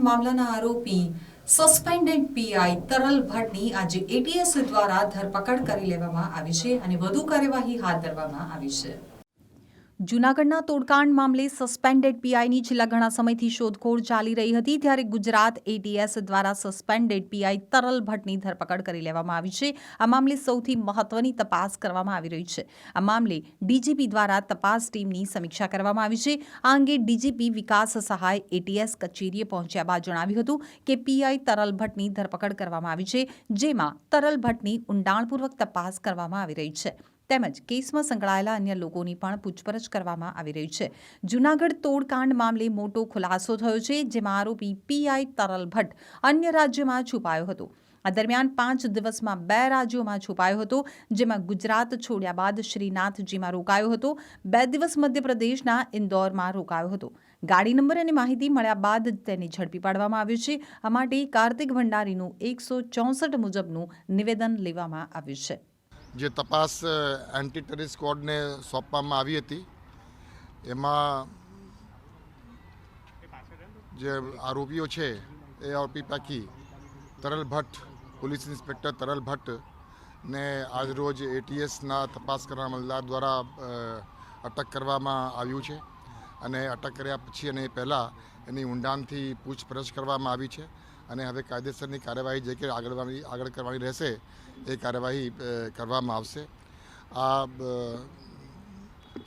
મામલાના આરોપી suspended PI Taral ભટ્ટની આજે એટીએસ દ્વારા ધરપકડ કરી લેવામાં આવી છે અને વધુ કાર્યવાહી હાથ ધરવામાં આવી છે. જૂનાગઢના તોડકાંડ મામલે સસ્પેન્ડેડ પીઆઈની છેલ્લા ઘણા સમયથી શોધખોળ ચાલી રહી હતી, ત્યારે ગુજરાત એટીએસ દ્વારા સસ્પેન્ડેડ પીઆઈ તરલ ભટ્ટની ધરપકડ કરી લેવામાં આવી છે. આ મામલે સૌથી મહત્વની તપાસ કરવામાં આવી રહી છે. આ મામલે ડીજીપી દ્વારા તપાસ ટીમની સમીક્ષા કરવામાં આવી છે. આ અંગે ડીજીપી વિકાસ સહાય એટીએસ કચેરીએ પહોંચ્યા બાદ જણાવ્યું હતું કે પીઆઈ તરલ ભટ્ટની ધરપકડ કરવામાં આવી છે, જેમાં તરલ ભટ્ટની ઊંડાણપૂર્વક તપાસ કરવામાં આવી રહી છે. તેમજ કેસમાં સંકળાયેલા અન્ય લોકોની પણ પૂછપરછ કરવામાં આવી રહી છે. જૂનાગઢ તોડકાંડ મામલે મોટો ખુલાસો થયો છે, જેમાં આરોપી પીઆઈ તરલ ભટ્ટ અન્ય રાજ્યોમાં છુપાયો હતો. આ દરમિયાન પાંચ દિવસમાં બે રાજ્યોમાં છુપાયો હતો, જેમાં ગુજરાત છોડ્યા બાદ શ્રીનાથજીમાં રોકાયો હતો, બે દિવસ મધ્યપ્રદેશના ઇન્દોરમાં રોકાયો હતો. ગાડી નંબર અને માહિતી મળ્યા બાદ તેને ઝડપી પાડવામાં આવ્યું છે. આ માટે કાર્તિક ભંડારીનું એકસો ચોસઠ મુજબનું નિવેદન લેવામાં આવ્યું છે. જે તપાસ એન્ટી ટેરિસ સ્ક્વોડને સોંપવામાં આવી હતી, એમાં જે આરોપીઓ છે, એ આરોપી પૈકી તરલ ભટ્ટ, પોલીસ ઇન્સ્પેક્ટર તરલ ભટ્ટ ને આજરોજ એટીએસના તપાસ કરનાર મલદાર દ્વારા અટક કરવામાં આવ્યું છે. અને અટક કર્યા પછી અને પહેલાં એની ઊંડાણથી પૂછપરછ કરવામાં આવી છે અને હવે કાયદેસરની કાર્યવાહી જે કે આગળ આગળ કરવાની રહેશે એ કાર્યવાહી કરવામાં આવશે. આ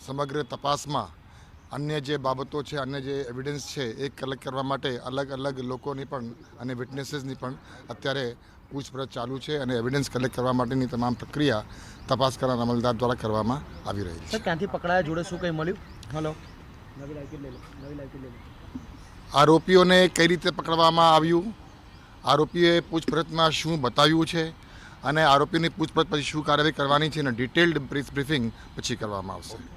સમગ્ર તપાસમાં અન્ય જે બાબતો છે અન્ય જે એવિડન્સ છે એ કલેક્ટ કરવા માટે અલગ અલગ લોકોની પણ અને વિટનેસીસની પણ અત્યારે પૂછપરછ ચાલુ છે અને એવિડન્સ કલેક્ટ કરવા માટેની તમામ પ્રક્રિયા તપાસ કરવાના અમલદાર દ્વારા કરવામાં આવી રહી છે. ક્યાંથી પકડાયા? જોડે શું કંઈ મળ્યું? હલો આરોપીઓને કઈ રીતે પકડવામાં આવ્યું? આરોપીએ પૂછપરછમાં શું બતાવ્યું છે? અને આરોપીની પૂછપરછ પછી શું કાર્યવાહી કરવાની છે? અને ડિટેલ્ડ બ્રીફિંગ પછી કરવામાં આવશે.